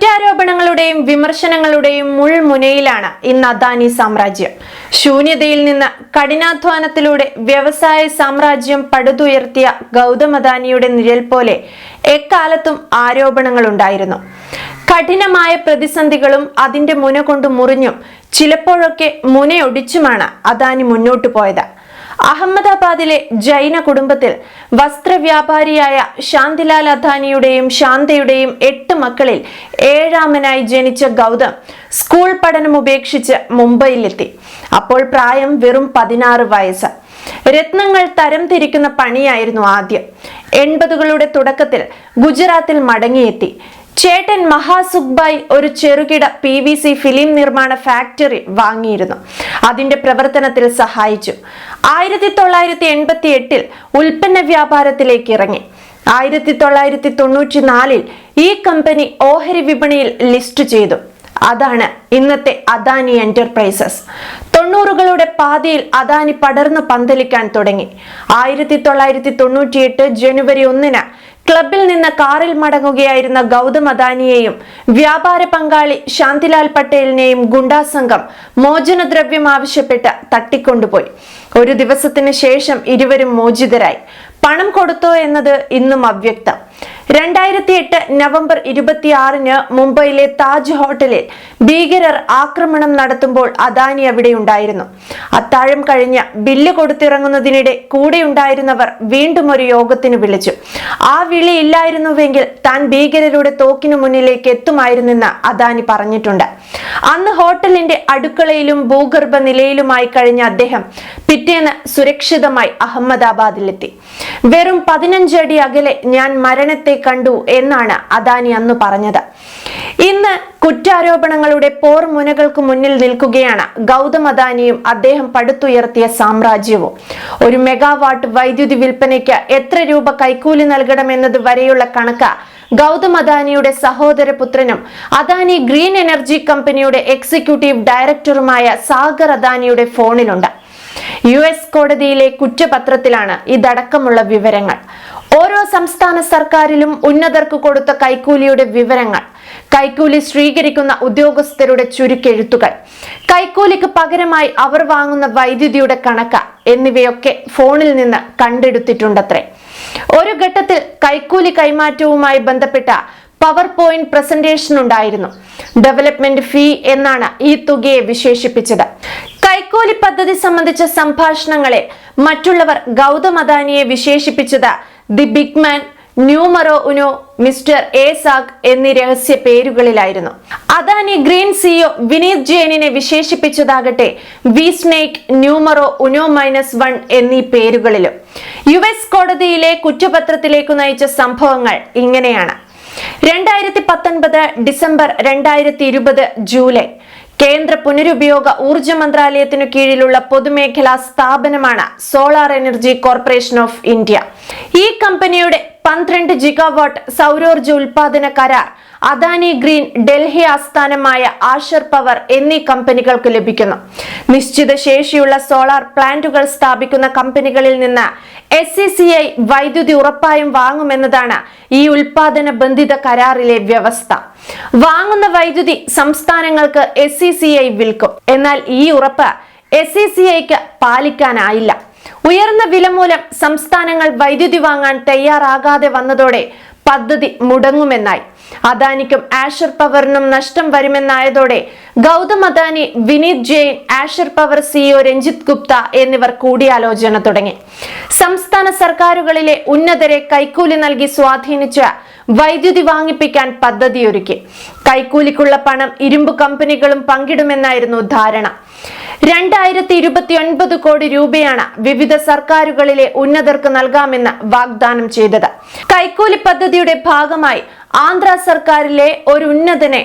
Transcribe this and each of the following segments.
കുറ്റാരോപണങ്ങളുടെയും വിമർശനങ്ങളുടെയും മുൾമുനയിലാണ് ഇന്ന് അദാനി സാമ്രാജ്യം. ശൂന്യതയിൽ നിന്ന് കഠിനാധ്വാനത്തിലൂടെ വ്യവസായ സാമ്രാജ്യം പടുതുയർത്തിയ ഗൗതം അദാനിയുടെ നിഴൽ പോലെ എക്കാലത്തും ആരോപണങ്ങളുണ്ടായിരുന്നു. കഠിനമായ പ്രതിസന്ധികളും അതിന്റെ മുന കൊണ്ട് മുറിഞ്ഞും ചിലപ്പോഴൊക്കെ മുനയൊടിച്ചുമാണ് അദാനി മുന്നോട്ടു പോയത്. അഹമ്മദാബാദിലെ ജൈന കുടുംബത്തിൽ വസ്ത്രവ്യാപാരിയായ ശാന്തിലാൽ അദാനിയുടെയും ശാന്തയുടെയും എട്ട് മക്കളിൽ ഏഴാമനായി ജനിച്ച ഗൗതം സ്കൂൾ പഠനം ഉപേക്ഷിച്ച് മുംബൈയിലെത്തി. അപ്പോൾ പ്രായം വെറും പതിനാറ് വയസ്സ്. രത്നങ്ങൾ തരംതിരിക്കുന്ന പണിയായിരുന്നു ആദ്യം. എൺപതുകളുടെ തുടക്കത്തിൽ ഗുജറാത്തിൽ മടങ്ങിയെത്തി. ചേട്ടൻ മഹാസുഖ്ബായ് ഒരു ചെറുകിട പി വി സി ഫിലിം നിർമ്മാണ ഫാക്ടറി വാങ്ങിയിരുന്നു. അതിന്റെ പ്രവർത്തനത്തിൽ സഹായിച്ചു. ആയിരത്തി തൊള്ളായിരത്തി എൺപത്തി എട്ടിൽ ഉൽപ്പന്ന വ്യാപാരത്തിലേക്ക് ഇറങ്ങി. ആയിരത്തി തൊള്ളായിരത്തി തൊണ്ണൂറ്റി നാലിൽ ഈ കമ്പനി ഓഹരി വിപണിയിൽ ലിസ്റ്റ് ചെയ്തു. അതാണ് ഇന്നത്തെ അദാനി എന്റർപ്രൈസസ് തൊണ്ണൂറുകളുടെ പാതിയിൽ അദാനി പടർന്നു പന്തലിക്കാൻ തുടങ്ങി. ആയിരത്തി തൊള്ളായിരത്തി തൊണ്ണൂറ്റിയെട്ട് ജനുവരി ഒന്നിന് ക്ലബിൽ നിന്ന് കാറിൽ മടങ്ങുകയായിരുന്ന ഗൗതം അദാനിയെയും വ്യാപാര പങ്കാളി ശാന്തിലാൽ പട്ടേലിനെയും ഗുണ്ടാ സംഘം മോചനദ്രവ്യം ആവശ്യപ്പെട്ട് തട്ടിക്കൊണ്ടുപോയി. ഒരു ദിവസത്തിന് ശേഷം ഇരുവരും മോചിതരായി. പണം കൊടുത്തോ എന്നത് ഇന്നും അവ്യക്തം. രണ്ടായിരത്തി എട്ട് നവംബർ ഇരുപത്തിയാറിന് മുംബൈയിലെ താജ് ഹോട്ടലിൽ ഭീകരർ ആക്രമണം നടത്തുമ്പോൾ അദാനി അവിടെ ഉണ്ടായിരുന്നു. അത്താഴം കഴിഞ്ഞ് ബില്ല് കൊടുത്തിറങ്ങുന്നതിനിടെ കൂടെയുണ്ടായിരുന്നവർ വീണ്ടും ഒരു യോഗത്തിന് വിളിച്ചു. ആ വിളി ഇല്ലായിരുന്നുവെങ്കിൽ താൻ ഭീകരരുടെ തോക്കിനു മുന്നിലേക്ക് എത്തുമായിരുന്നെന്ന് അദാനി പറഞ്ഞിട്ടുണ്ട്. അന്ന് ഹോട്ടലിന്റെ അടുക്കളയിലും ഭൂഗർഭ നിലയിലുമായി കഴിഞ്ഞ അദ്ദേഹം പിറ്റേന്ന് സുരക്ഷിതമായി അഹമ്മദാബാദിലെത്തി. വെറും പതിനഞ്ചടി അകലെ ഞാൻ മരണത്തെ കണ്ടു എന്നാണ് അദാനി അന്ന് പറഞ്ഞത്. ഇന്ന് കുറ്റാരോപണങ്ങളുടെ പോർ മുനകൾക്ക് മുന്നിൽ നിൽക്കുകയാണ് ഗൗതം അദാനിയും അദ്ദേഹം പടുത്തുയർത്തിയ സാമ്രാജ്യവും. ഒരു മെഗാവാട്ട് വൈദ്യുതി വിൽപ്പനയ്ക്ക് എത്ര രൂപ കൈക്കൂലി നൽകണമെന്നത് വരെയുള്ള കണക്ക് ഗൗതം അദാനിയുടെ സഹോദര പുത്രനും അദാനി ഗ്രീൻ എനർജി കമ്പനിയുടെ എക്സിക്യൂട്ടീവ് ഡയറക്ടറുമായ സാഗർ അദാനിയുടെ ഫോണിലുണ്ട്. യു എസ് കോടതിയിലെ കുറ്റപത്രത്തിലാണ് ഇതടക്കമുള്ള വിവരങ്ങൾ. ഓരോ സംസ്ഥാന സർക്കാരിലും ഉന്നതർക്ക് കൊടുത്ത കൈക്കൂലിയുടെ വിവരങ്ങൾ. കൈക്കൂലി സ്വീകരിക്കുന്ന ഉദ്യോഗസ്ഥരുടെ ചുരുക്കെഴുത്തുകൾ. കൈക്കൂലിക്ക് പകരമായി അവർ വാങ്ങുന്ന വൈദ്യുതിയുടെ കണക്ക എന്നിവയൊക്കെ ഫോണിൽ നിന്ന് കണ്ടെടുത്തിട്ടുണ്ടത്രേ. ഒരു ഘട്ടത്തിൽ കൈക്കൂലി കൈമാറ്റവുമായി ബന്ധപ്പെട്ട പവർ പോയിന്റ് പ്രസന്റേഷൻ ഉണ്ടായിരുന്നു. ഡെവലപ്മെന്റ് ഫീ എന്നാണ് ഈ തുകയെ വിശേഷിപ്പിച്ചത്. കൈക്കൂലി പദ്ധതി സംബന്ധിച്ച സംഭാഷണങ്ങളെ മറ്റുള്ളവർ ഗൗതം അദാനിയെ വിശേഷിപ്പിച്ചത് the big man numero uno mister A zag എന്നീ രഹസ്യ പേരുകളിലായിരുന്നു. അദാനി ഗ്രീൻ സിഇഒ വിനീത് ജെയിനിനെ വിശേഷിപ്പിച്ചതാകട്ടെ V snake numero uno minus one എന്നീ പേരുകളിലും. യു എസ് കോടതിയിലെ കുറ്റപത്രത്തിലേക്ക് നയിച്ച സംഭവങ്ങൾ ഇങ്ങനെയാണ്. രണ്ടായിരത്തി പത്തൊൻപത് ഡിസംബർ രണ്ടായിരത്തി ഇരുപത് ജൂലൈ. കേന്ദ്ര പുനരുപയോഗ ഊർജ മന്ത്രാലയത്തിനു കീഴിലുള്ള പൊതുമേഖലാ സ്ഥാപനമാണ് solar energy corporation of India ഈ കമ്പനിയുടെ പന്ത്രണ്ട് ജിഗാവാട്ട് സൗരോർജ ഉൽപാദന കരാർ അദാനി ഗ്രീൻ ഡൽഹി ആസ്ഥാനമായ ആഷർ പവർ എന്നീ കമ്പനികൾക്ക് ലഭിക്കുന്നു. നിശ്ചിത ശേഷിയുള്ള സോളാർ പ്ലാന്റുകൾ സ്ഥാപിക്കുന്ന കമ്പനികളിൽ നിന്ന് എസ് സി ഐ വൈദ്യുതി ഉറപ്പായും വാങ്ങുമെന്നതാണ് ഈ ഉൽപാദന ബന്ധിത കരാറിലെ വ്യവസ്ഥ. വാങ്ങുന്ന വൈദ്യുതി സംസ്ഥാനങ്ങൾക്ക് എസ് സി ഐ വിൽക്കും. എന്നാൽ ഈ ഉറപ്പ് എസ് സി സി ഐക്ക് പാലിക്കാനായില്ല. ഉയർന്ന വില മൂലം സംസ്ഥാനങ്ങൾ വൈദ്യുതി വാങ്ങാൻ തയ്യാറാകാതെ വന്നതോടെ പദ്ധതി മുടങ്ങുമെന്നായി. അദാനിക്കും ആഷർ പവറിനും നഷ്ടം വരുമെന്നായതോടെ Gautam Adani Vineet Jain Azure power CEO Ranjit Gupta എന്നിവർ കൂടിയാലോചന തുടങ്ങി. സംസ്ഥാന സർക്കാരുകളിലെ ഉന്നതരെ കൈക്കൂലി നൽകി സ്വാധീനിച്ച വൈദ്യുതി വാങ്ങിപ്പിക്കാൻ പദ്ധതിയൊരുക്കി. കൈക്കൂലിക്കുള്ള പണം ഇരുമ്പ് കമ്പനികളും പങ്കിടുമെന്നായിരുന്നു ധാരണ. രണ്ടായിരത്തി ഇരുപത്തി ഒൻപത് കോടി രൂപയാണ് വിവിധ സർക്കാരുകളിലെ ഉന്നതർക്ക് നൽകാമെന്ന് വാഗ്ദാനം ചെയ്തത്. കൈക്കൂലി പദ്ധതിയുടെ ഭാഗമായി ആന്ധ്ര സർക്കാരിലെ ഒരു ഉന്നതനെ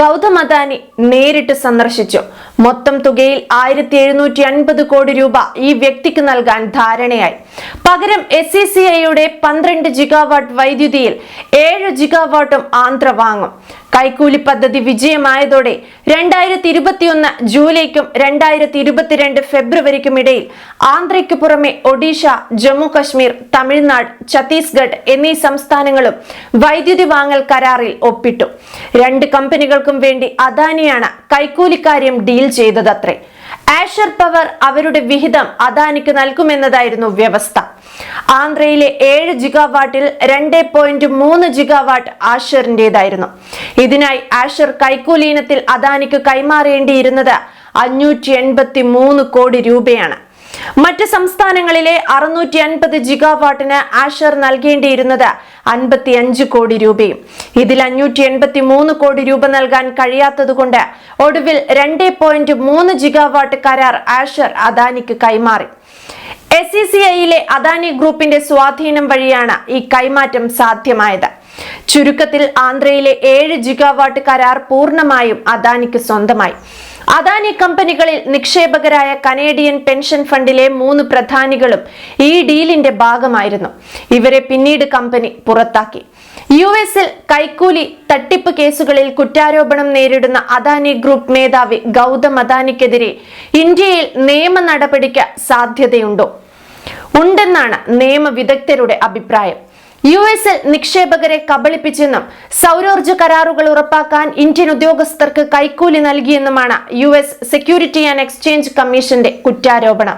ഗൗതം അദാനി നേരിട്ട് സന്ദർശിച്ചു. മൊത്തം തുകയിൽ ആയിരത്തി എഴുന്നൂറ്റി അൻപത് കോടി രൂപ ഈ വ്യക്തിക്ക് നൽകാൻ ധാരണയായി. പകരം എസ് സി സി ഐയുടെ പന്ത്രണ്ട് ജിഗാവാട്ട് വൈദ്യുതിയിൽ ഏഴ് ജിഗാവാട്ടും ആന്ധ്ര വാങ്ങും. കൈക്കൂലി പദ്ധതി വിജയമായതോടെ രണ്ടായിരത്തി ഇരുപത്തിയൊന്ന് ജൂലൈക്കും രണ്ടായിരത്തി ഇരുപത്തിരണ്ട് ഫെബ്രുവരിക്കും ഇടയിൽ ആന്ധ്രയ്ക്ക് പുറമെ ഒഡീഷ ജമ്മു കശ്മീർ തമിഴ്നാട് ഛത്തീസ്ഗഡ് എന്നീ സംസ്ഥാനങ്ങളും വൈദ്യുതി വാങ്ങൽ കരാറിൽ ഒപ്പിട്ടു. രണ്ട് കമ്പനികൾക്കും വേണ്ടി അദാനിയാണ് കൈക്കൂലിക്കാര്യം ഡീൽ ചെയ്തതത്രേ. ആഷർ പവർ അവരുടെ വിഹിതം അദാനിക്ക് നൽകുമെന്നതായിരുന്നു വ്യവസ്ഥ. ആന്ധ്രയിലെ ഏഴ് ജിഗാവാട്ടിൽ രണ്ട് പോയിന്റ് മൂന്ന് ജിഗാവാട്ട് ആഷറിന്റേതായിരുന്നു ഇതിനായി ആഷർ കൈക്കൂലി ഇനത്തിൽ അദാനിക്ക് കൈമാറേണ്ടിയിരുന്നത് അഞ്ഞൂറ്റി എൺപത്തി മൂന്ന് കോടി രൂപയാണ്. മറ്റ് സംസ്ഥാനങ്ങളിലെ അറുന്നൂറ്റി അൻപത് ജിഗാവാട്ടിന് ആഷർ നൽകേണ്ടിയിരുന്നത് അൻപത്തി അഞ്ച് കോടി രൂപയും. ഇതിൽ അഞ്ഞൂറ്റി എൺപത്തി മൂന്ന് കോടി രൂപ നൽകാൻ കഴിയാത്തതുകൊണ്ട് ഒടുവിൽ രണ്ട് പോയിന്റ് മൂന്ന് ജിഗാവാട്ട് കരാർ ആഷർ അദാനിക്ക് കൈമാറി. എസ് സി സി ഐയിലെ അദാനി ഗ്രൂപ്പിന്റെ സ്വാധീനം വഴിയാണ് ഈ കൈമാറ്റം സാധ്യമായത്. ചുരുക്കത്തിൽ ആന്ധ്രയിലെ ഏഴ് ജിഗാവാട്ട് കരാർ പൂർണമായും അദാനിക്ക് സ്വന്തമായി. അദാനി കമ്പനികളിൽ നിക്ഷേപകരായ കനേഡിയൻ പെൻഷൻ ഫണ്ടിലെ മൂന്ന് പ്രധാനികളും ഈ ഡീലിന്റെ ഭാഗമായിരുന്നു. ഇവരെ പിന്നീട് കമ്പനി പുറത്താക്കി. യു എസിൽ കൈക്കൂലി തട്ടിപ്പ് കേസുകളിൽ കുറ്റാരോപണം നേരിടുന്ന അദാനി ഗ്രൂപ്പ് മേധാവി ഗൗതം അദാനിക്കെതിരെ ഇന്ത്യയിൽ നിയമ നടപടിക്ക് സാധ്യതയുണ്ടോ? ഉണ്ടെന്നാണ് നിയമവിദഗ്ധരുടെ അഭിപ്രായം. യു എസിൽ നിക്ഷേപകരെ കബളിപ്പിച്ചെന്നും സൗരോർജ കരാറുകൾ ഉറപ്പാക്കാൻ ഇന്ത്യൻ ഉദ്യോഗസ്ഥർക്ക് കൈക്കൂലി നൽകിയെന്നുമാണ് U S security and exchange കമ്മീഷന്റെ കുറ്റാരോപണം.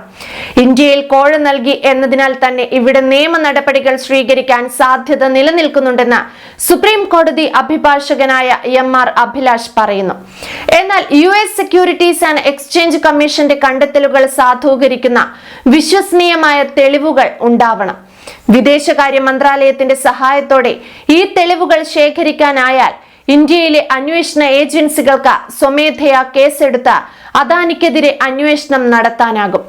ഇന്ത്യയിൽ കോഴ നൽകി എന്നതിനാൽ തന്നെ ഇവിടെ നിയമ നടപടികൾ സ്വീകരിക്കാൻ സാധ്യത നിലനിൽക്കുന്നുണ്ടെന്ന് സുപ്രീം കോടതി അഭിഭാഷകനായ എം ആർ അഭിലാഷ് പറയുന്നു. എന്നാൽ U S securities and exchange കമ്മീഷന്റെ കണ്ടെത്തലുകൾ സാധൂകരിക്കുന്ന വിശ്വസനീയമായ തെളിവുകൾ ഉണ്ടാവണം. വിദേശകാര്യ മന്ത്രാലയത്തിന്റെ സഹായത്തോടെ ഈ തെളിവുകൾ ശേഖരിക്കാനായാൽ ഇന്ത്യയിലെ അന്വേഷണ ഏജൻസികൾക്ക് സ്വമേധയാ കേസെടുത്ത് അദാനിക്കെതിരെ അന്വേഷണം നടത്താനാകും.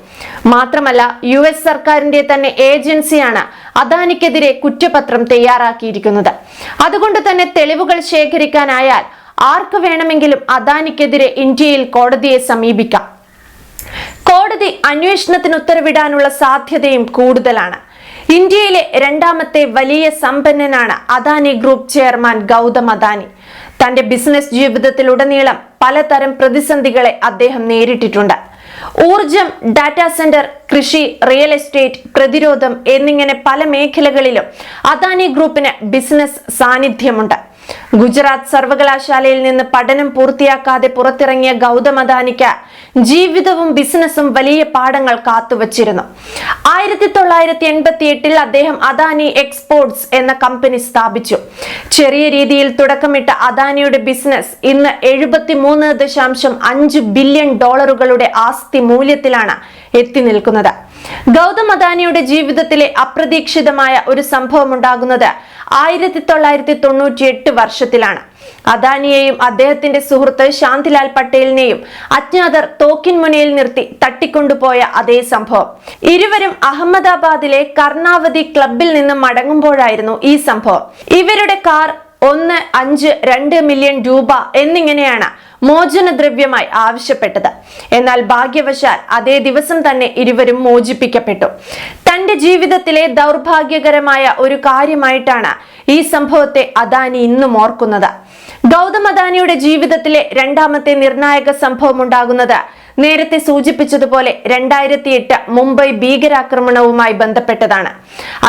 മാത്രമല്ല യു എസ് സർക്കാരിന്റെ തന്നെ ഏജൻസിയാണ് അദാനിക്കെതിരെ കുറ്റപത്രം തയ്യാറാക്കിയിരിക്കുന്നത്. അതുകൊണ്ട് തന്നെ തെളിവുകൾ ശേഖരിക്കാനായാൽ ആർക്ക് വേണമെങ്കിലും അദാനിക്കെതിരെ ഇന്ത്യയിൽ കോടതിയെ സമീപിക്കാം. കോടതി അന്വേഷണത്തിന് ഉത്തരവിടാനുള്ള സാധ്യതയും കൂടുതലാണ്. ഇന്ത്യയിലെ രണ്ടാമത്തെ വലിയ സമ്പന്നനാണ് അദാനി ഗ്രൂപ്പ് ചെയർമാൻ ഗൗതം അദാനി. തന്റെ ബിസിനസ് ജീവിതത്തിലുടനീളം പലതരം പ്രതിസന്ധികളെ അദ്ദേഹം നേരിട്ടിട്ടുണ്ട്. ഊർജം ഡാറ്റാ സെന്റർ കൃഷി റിയൽ എസ്റ്റേറ്റ് പ്രതിരോധം എന്നിങ്ങനെ പല മേഖലകളിലും അദാനി ഗ്രൂപ്പിന് ബിസിനസ് സാന്നിധ്യമുണ്ട്. ഗുജറാത്ത് സർവകലാശാലയിൽ നിന്ന് പഠനം പൂർത്തിയാക്കാതെ പുറത്തിറങ്ങിയ ഗൗതം അദാനിക്ക് ജീവിതവും ബിസിനസ്സും വലിയ പാഠങ്ങൾ കാത്തുവച്ചിരുന്നു. ആയിരത്തി തൊള്ളായിരത്തി എൺപത്തി എട്ടിൽ അദ്ദേഹം അദാനി എക്സ്പോർട്സ് എന്ന കമ്പനി സ്ഥാപിച്ചു. ചെറിയ രീതിയിൽ തുടക്കമിട്ട അദാനിയുടെ ബിസിനസ് ഇന്ന് എഴുപത്തി മൂന്ന് ദശാംശം അഞ്ച് ബില്യൺ ഡോളറുകളുടെ ആസ്തി മൂല്യത്തിലാണ് എത്തി നിൽക്കുന്നത്. ഗൗതം അദാനിയുടെ ജീവിതത്തിലെ അപ്രതീക്ഷിതമായ ഒരു സംഭവം ഉണ്ടാകുന്നത് ആയിരത്തി തൊള്ളായിരത്തി തൊണ്ണൂറ്റി എട്ട് വർഷത്തിലാണ് അദാനിയെയും അദ്ദേഹത്തിന്റെ സുഹൃത്ത് ശാന്തിലാൽ പട്ടേലിനെയും അജ്ഞാതർ തോക്കിൻ മുനയിൽ നിർത്തി തട്ടിക്കൊണ്ടുപോയ അതേ സംഭവം. ഇരുവരും അഹമ്മദാബാദിലെ കർണാവതി ക്ലബിൽ നിന്ന് മടങ്ങുമ്പോഴായിരുന്നു ഈ സംഭവം. ഇവരുടെ കാർ ഒന്ന് അഞ്ച് രണ്ട് മില്യൺ രൂപ എന്നിങ്ങനെയാണ് മോചനദ്രവ്യമായി ആവശ്യപ്പെട്ടത്. എന്നാൽ ഭാഗ്യവശാൽ അതേ ദിവസം തന്നെ ഇരുവരും മോചിപ്പിക്കപ്പെട്ടു. തന്റെ ജീവിതത്തിലെ ദൗർഭാഗ്യകരമായ ഒരു കാര്യമായിട്ടാണ് ഈ സംഭവത്തെ അദാനി ഇന്നും ഓർക്കുന്നത്. ഗൗതം അദാനിയുടെ ജീവിതത്തിലെ രണ്ടാമത്തെ നിർണായക സംഭവം ഉണ്ടാകുന്നത് നേരത്തെ സൂചിപ്പിച്ചതുപോലെ രണ്ടായിരത്തി എട്ട് മുംബൈ ഭീകരാക്രമണവുമായി ബന്ധപ്പെട്ടതാണ്.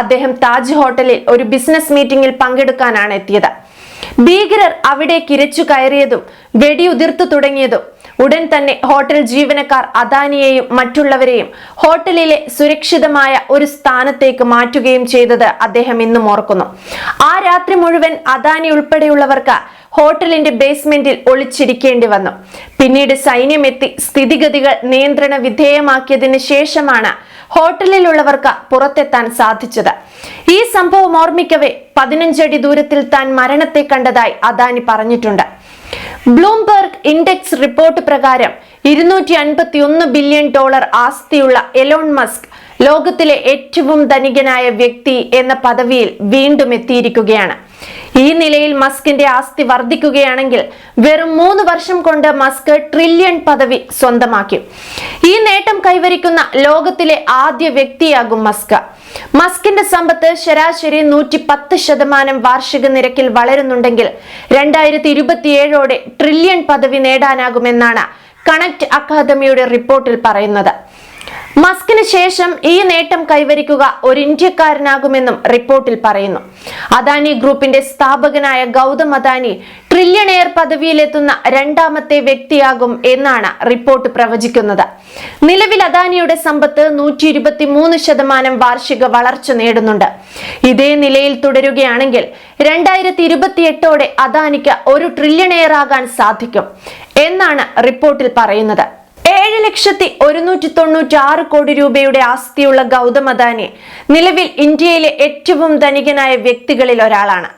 അദ്ദേഹം താജ് ഹോട്ടലിൽ ഒരു ബിസിനസ് മീറ്റിംഗിൽ പങ്കെടുക്കാനാണ് എത്തിയത്. ഭീകരർ അവിടെ കിരച്ചു കയറിയതും വെടിയുതിർത്തു തുടങ്ങിയതും ഉടൻ തന്നെ ഹോട്ടൽ ജീവനക്കാർ അദാനിയെയും മറ്റുള്ളവരെയും ഹോട്ടലിലെ സുരക്ഷിതമായ ഒരു സ്ഥാനത്തേക്ക് മാറ്റുകയും ചെയ്തത് അദ്ദേഹം ഇന്നും ഓർക്കുന്നു. ആ രാത്രി മുഴുവൻ അദാനി ഉൾപ്പെടെയുള്ളവർക്ക് ഹോട്ടലിന്റെ ബേസ്മെന്റിൽ ഒളിച്ചിരിക്കേണ്ടി വന്നു. പിന്നീട് സൈന്യമെത്തി സ്ഥിതിഗതികൾ നിയന്ത്രണ വിധേയമാക്കിയതിനു ശേഷമാണ് ഹോട്ടലിലുള്ളവർക്ക് പുറത്തെത്താൻ സാധിച്ചത്. ഈ സംഭവം ഓർമ്മിക്കവേ പതിനഞ്ചടി ദൂരത്തിൽ താൻ മരണത്തെ കണ്ടതായി അദാനി പറഞ്ഞിട്ടുണ്ട്. ബ്ലൂംബർഗ് ഇൻഡെക്സ് റിപ്പോർട്ട് പ്രകാരം ഇരുന്നൂറ്റി അൻപത്തി ഒന്ന് ബില്യൺ ഡോളർ ആസ്തിയുള്ള എലോൺ മസ്ക് ലോകത്തിലെ ഏറ്റവും ധനികനായ വ്യക്തി എന്ന പദവിയിൽ വീണ്ടും എത്തിയിരിക്കുകയാണ്. ഈ നിലയിൽ മസ്കിന്റെ ആസ്തി വർദ്ധിക്കുകയാണെങ്കിൽ വെറും മൂന്ന് വർഷം കൊണ്ട് മസ്ക് ട്രില്യൺ പദവി സ്വന്തമാക്കി. ഈ നേട്ടം കൈവരിക്കുന്ന ലോകത്തിലെ ആദ്യ വ്യക്തിയാകും മസ്ക്. മസ്കിന്റെ സമ്പത്ത് ശരാശരി നൂറ്റി പത്ത് ശതമാനം വാർഷിക നിരക്കിൽ വളരുന്നുണ്ടെങ്കിൽ രണ്ടായിരത്തി ഇരുപത്തിയേഴോടെ ട്രില്യൺ പദവി നേടാനാകുമെന്നാണ് കണക്ട് അക്കാദമിയുടെ റിപ്പോർട്ടിൽ പറയുന്നത്. മസ്കിന് ശേഷം ഈ നേട്ടം കൈവരിക്കുക ഒരു ഇന്ത്യക്കാരനാകുമെന്നും റിപ്പോർട്ടിൽ പറയുന്നു. അദാനി ഗ്രൂപ്പിന്റെ സ്ഥാപകനായ ഗൗതം അദാനി ട്രില്യണയർ പദവിയിലെത്തുന്ന രണ്ടാമത്തെ വ്യക്തിയാകും എന്നാണ് റിപ്പോർട്ട് പ്രവചിക്കുന്നത്. നിലവിൽ അദാനിയുടെ സമ്പത്ത് നൂറ്റി ഇരുപത്തി മൂന്ന് ശതമാനം വാർഷിക വളർച്ച നേടുന്നുണ്ട്. ഇതേ നിലയിൽ തുടരുകയാണെങ്കിൽ രണ്ടായിരത്തി ഇരുപത്തിയെട്ടോടെ അദാനിക്ക് ഒരു ട്രില്യണയർ ആകാൻ സാധിക്കും എന്നാണ് റിപ്പോർട്ടിൽ പറയുന്നത്. ഏഴ് ലക്ഷത്തി ഒരുന്നൂറ്റി തൊണ്ണൂറ്റി ആറ് കോടി രൂപയുടെ ആസ്തിയുള്ള ഗൗതം അദാനി നിലവിൽ ഇന്ത്യയിലെ ഏറ്റവും ധനികനായ വ്യക്തികളിൽ ഒരാളാണ്.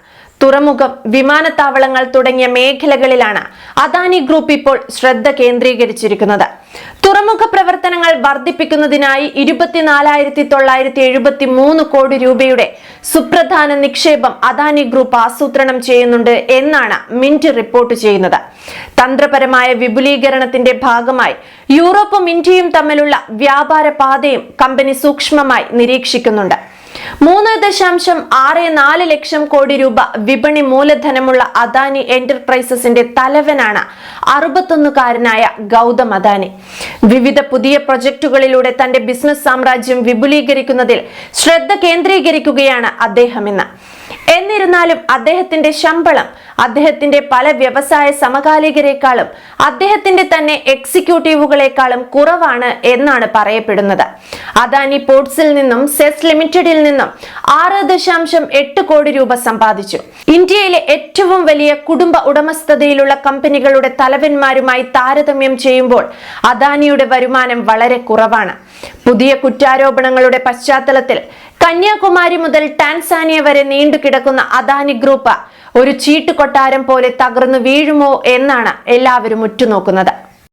തുറമുഖം വിമാനത്താവളങ്ങൾ തുടങ്ങിയ മേഖലകളിലാണ് അദാനി ഗ്രൂപ്പ് ഇപ്പോൾ ശ്രദ്ധ കേന്ദ്രീകരിച്ചിരിക്കുന്നത്. തുറമുഖ പ്രവർത്തനങ്ങൾ വർദ്ധിപ്പിക്കുന്നതിനായി ഇരുപത്തിനാലായിരത്തി തൊള്ളായിരത്തി എഴുപത്തി മൂന്ന് കോടി രൂപയുടെ സുപ്രധാന നിക്ഷേപം അദാനി ഗ്രൂപ്പ് ആസൂത്രണം ചെയ്യുന്നുണ്ട് എന്നാണ് മിന്റ് റിപ്പോർട്ട് ചെയ്യുന്നത്. തന്ത്രപരമായ വിപുലീകരണത്തിന്റെ ഭാഗമായി യൂറോപ്പും ഇന്ത്യയും തമ്മിലുള്ള വ്യാപാര പാതയും കമ്പനി സൂക്ഷ്മമായി നിരീക്ഷിക്കുന്നുണ്ട്. മൂന്ന് ദശാംശം ആറ് നാല് ലക്ഷം കോടി രൂപ വിപണി മൂലധനമുള്ള അദാനി എന്റർപ്രൈസസിന്റെ തലവനാണ് അറുപത്തൊന്നുകാരനായ ഗൗതം അദാനി. വിവിധ പുതിയ പ്രൊജക്ടുകളിലൂടെ തന്റെ ബിസിനസ് സാമ്രാജ്യം വിപുലീകരിക്കുന്നതിൽ ശ്രദ്ധ കേന്ദ്രീകരിക്കുകയാണ് അദ്ദേഹം ഇന്ന് എന്നിരുന്നാലും അദ്ദേഹത്തിന്റെ ശമ്പളം അദ്ദേഹത്തിന്റെ പല വ്യവസായ സമകാലികരെക്കാളും അദ്ദേഹത്തിന്റെ തന്നെ എക്സിക്യൂട്ടീവുകളെക്കാളും കുറവാണ് എന്നാണ് പറയപ്പെടുന്നത്. അദാനി പോർട്സിൽ നിന്നും സെസ് ലിമിറ്റഡിൽ നിന്നും ആറ് ദശാംശം എട്ട് കോടി രൂപ സമ്പാദിച്ചു. ഇന്ത്യയിലെ ഏറ്റവും വലിയ കുടുംബ ഉടമസ്ഥതയിലുള്ള കമ്പനികളുടെ തലവന്മാരുമായി താരതമ്യം ചെയ്യുമ്പോൾ അദാനിയുടെ വരുമാനം വളരെ കുറവാണ്. പുതിയ കുറ്റാരോപണങ്ങളുടെ പശ്ചാത്തലത്തിൽ കന്യാകുമാരി മുതൽ ടാൻസാനിയ വരെ നീണ്ടു കിടക്കുന്ന അദാനി ഗ്രൂപ്പ് ഒരു ചീട്ടുകൊട്ടാരം പോലെ തകർന്നു വീഴുമോ എന്നാണ് എല്ലാവരും ഉറ്റുനോക്കുന്നത്.